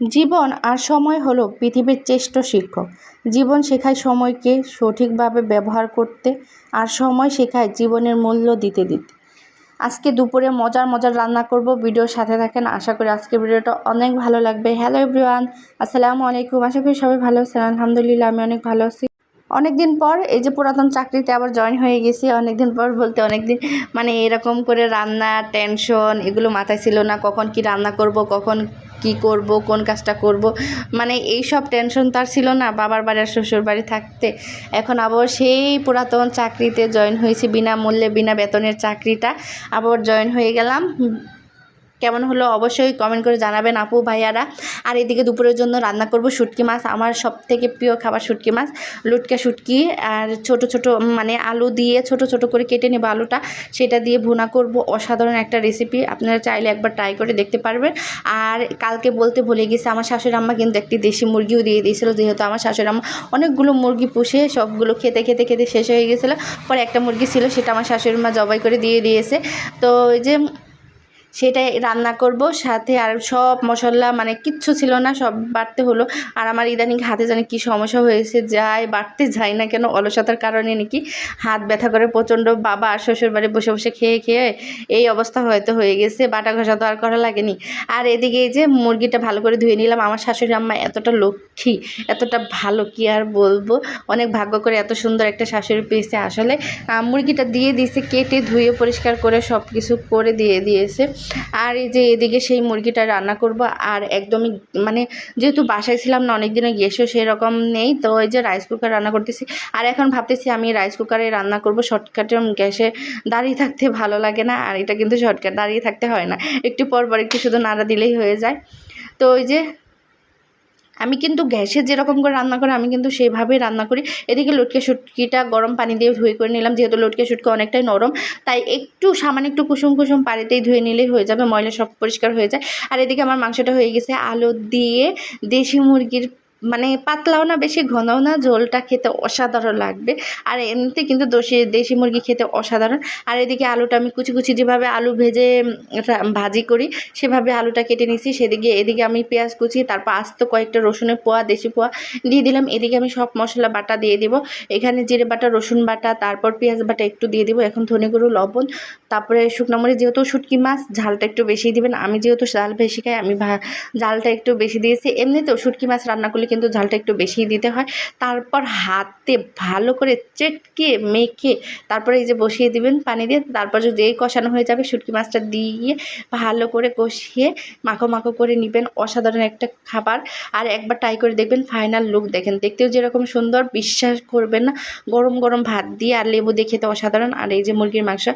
জীবন আর সময় হলো পৃথিবীর চেষ্ট শিক্ষক। জীবন শেখায় সময়কে সঠিকভাবে ব্যবহার করতে আর সময় শেখায় জীবনের মূল্য দিতে দিতে। আজকে দুপুরে মজার মজার রান্না করব, ভিডিওর সাথে থাকেন। আশা করি আজকে ভিডিওটা অনেক ভালো লাগবে। হ্যালো এভরিওয়ান, আসসালামু আলাইকুম। আশা করি সবাই ভালো আছেন। আলহামদুলিল্লাহ, আমি অনেক ভালো আছি। অনেকদিন পর, এই যে পুরাতন চাকরিতে আবার জয়েন হয়ে গেছি, অনেকদিন পর বলতে অনেকদিন মানে এরকম করে রান্না টেনশন এগুলো মাথায় ছিল না, কখন কি রান্না করব, কখন কি করব, কোন কাজটা করব মানে এই সব টেনশন তার ছিল না, বাবার বাড়ি আর শ্বশুর বাড়ি থাকতে। এখন আবার সেই পুরাতন চাকরিতে জয়েন হয়েছি, বিনামূল্যে, বিনা বেতনের চাকরিটা, আবার জয়েন হয়ে গেলাম। কেমন হলো অবশ্যই কমেন্ট করে জানাবেন আপু, ভাইয়ারা। আর এদিকে দুপুরের জন্য রান্না করব শুটকি মাছ, আমার সব থেকে প্রিয় খাবার শুটকি মাছ, লুটকা শুটকি। আর ছোট ছোট মানে আলু দিয়ে ছোট ছোট করে কেটে নেব আলুটা, সেটা দিয়ে ভুনা করব। অসাধারণ একটা রেসিপি আপনারা চাইলে একবার ট্রাই করে দেখতে পারবেন। আর কালকে বলতে ভুলে গেছি, আমার শাশুড়ি আম্মা কিন্তু একটি দেশি মুরগিও দিয়ে দিয়েছিল, যেহেতু আমার শাশুড়ি আম্মা অনেকগুলো মুরগি পুষে সবগুলো খেতে খেতে খেতে শেষ হয়ে গেছিল। পরে একটা মুরগি ছিল, সেটা আমার শাশুড়ি মা জবাই করে দিয়ে দিয়েছে। তো ওই যে সেটাই রান্না করব, সাথে আর সব মশলা মানে কিচ্ছু ছিল না, সব বাড়তে হলো। আর আমার ইদানিং হাতে জানি কি সমস্যা হয়েছে যায় বাড়তে যায় না কেন, অলসতার কারণে নাকি হাত ব্যথা করে প্রচণ্ড বাবা আর শ্বশুর বাড়ি বসে বসে খেয়ে খেয়ে এই অবস্থা হয়তো হয়ে গেছে, বাটা ঘষা তো আর করা লাগেনি। আর এদিকে যে মুরগিটা ভালো করে ধুয়ে নিলাম, আমার শাশুড়ি আম্মা এতটা লক্ষ্মী, এতটা ভালো কি আর বলব? অনেক ভাগ্য করে এত সুন্দর একটা শাশুড়ি পেয়েছে। আসলে মুরগিটা দিয়ে দিয়েছে, কেটে ধুয়ে পরিষ্কার করে সব কিছু করে দিয়ে দিয়েছে। আর এই যে এদিকে সেই মুরগিটা রান্না করব, আর একদমই মানে যেহেতু বাসায় ছিলাম না, অনেক দিনে গ্যাসও সেরকম নেই, তো ওই যে রাইস কুকার রান্না করতেছি। আর এখন ভাবতেছি আমি রাইস কুকারে রান্না করব শর্টকাটে গ্যাসে দাঁড়িয়ে থাকতে ভালো লাগে না, আর এটা কিন্তু শর্টকাট দাঁড়িয়ে থাকতে হয় না। একটু পর পর একটু শুধু নাড়া দিলেই হয়ে যায়। তো ওই যে আমি কিন্তু গ্যাসে যেরকম করে রান্না করে, আমি কিন্তু সেভাবেই রান্না করি। এদিকে লটকে শুটকিটা গরম পানি দিয়ে ধুয়ে করে নিলাম, যেহেতু লটকে শুটকি অনেকটাই নরম, তাই একটু সামান্য একটু কুসুম কুসুম পানিতেই ধুয়ে নিলেই হয়ে যাবে, ময়লা সব পরিষ্কার হয়ে যায়। আর এদিকে আমার মাংসটা হয়ে গেছে, আলু দিয়ে দেশি মুরগির মানে পাতলাও না, বেশি ঘনও না, ঝোলটা খেতে অসাধারণ লাগবে। আর এমনিতে কিন্তু দেশি দেশি মুরগি খেতে অসাধারণ। আর এদিকে আলুটা আমি কুচি কুচি যেভাবে আলু ভেজে ভাজি করি, সেভাবে আলুটা কেটে নিছি। সেদিকে, এদিকে আমি পেঁয়াজ কুচি, তারপর আস্ত কয়েকটা রসুনের পোয়া, দেশি পোয়া দিয়ে দিলাম। এদিকে আমি সব মশলা বাটা দিয়ে দিব। এখানে জিরে বাটা, রসুন বাটা, তারপর পেঁয়াজ বাটা একটু দিয়ে দিব। এখন ধনে গুঁড়ো, লবণ, তারপরে শুকনো মরিচ, যেহেতু শুটকি মাছ, ঝালটা একটু বেশি দিবেন। আমি যেহেতু ঝাল বেশি খাই, আমি ঝালটা একটু বেশি দিয়েছি। এমনিতেও শুটকি মাছ রান্না করলে কিন্তু ঝালটা একটু বেশি দিতে হয়। তারপর হাতে ভালো করে চেটকে, মেখে তারপরে এই যে বসিয়ে দিবেন পানি দিয়ে, তারপর যদি এই কষানো হয়ে যাবে শুটকি মাছটা দিয়ে ভালো করে কষিয়ে মাখো মাখো করে নেবেন অসাধারণ একটা খাবার। আর একবার ট্রাই করে দেখবেন ফাইনাল লুক দেখেন। দেখতেও যেরকম সুন্দর, বিশ্বাস করবেন না। গরম গরম ভাত দিয়ে আর লেবু দিয়ে খেতে অসাধারণ। আর এই যে মুরগির মাংস